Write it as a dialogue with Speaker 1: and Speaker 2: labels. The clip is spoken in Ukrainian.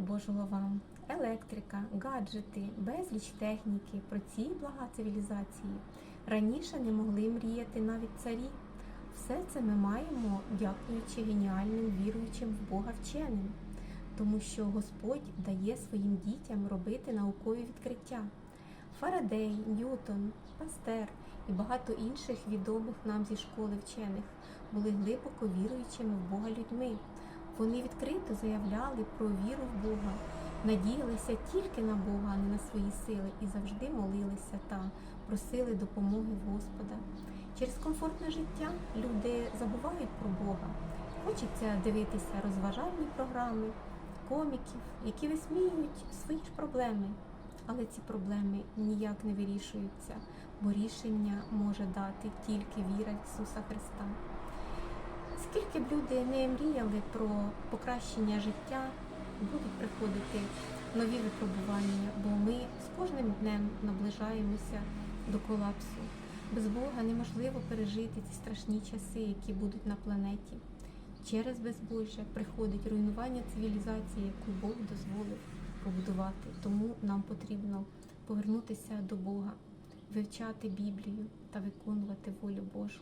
Speaker 1: Божого вам, електрика, гаджети, безліч техніки, про ці блага цивілізації раніше не могли мріяти навіть царі. Все це ми маємо, дякуючи геніальним віруючим в Бога вченим, тому що Господь дає своїм дітям робити наукові відкриття. Фарадей, Ньютон, Пастер і багато інших відомих нам зі школи вчених були глибоко віруючими в Бога людьми. Вони відкрито заявляли про віру в Бога, надіялися тільки на Бога, а не на свої сили, і завжди молилися та просили допомоги Господа. Через комфортне життя люди забувають про Бога. Хочеться дивитися розважальні програми, коміків, які висміюють свої ж проблеми. Але ці проблеми ніяк не вирішуються, бо рішення може дати тільки віра Ісуса Христа. Скільки б люди не мріяли про покращення життя, будуть приходити нові випробування, бо ми з кожним днем наближаємося до колапсу. Без Бога неможливо пережити ці страшні часи, які будуть на планеті. Через безбожжя приходить руйнування цивілізації, яку Бог дозволив побудувати. Тому нам потрібно повернутися до Бога, вивчати Біблію та виконувати волю Божу.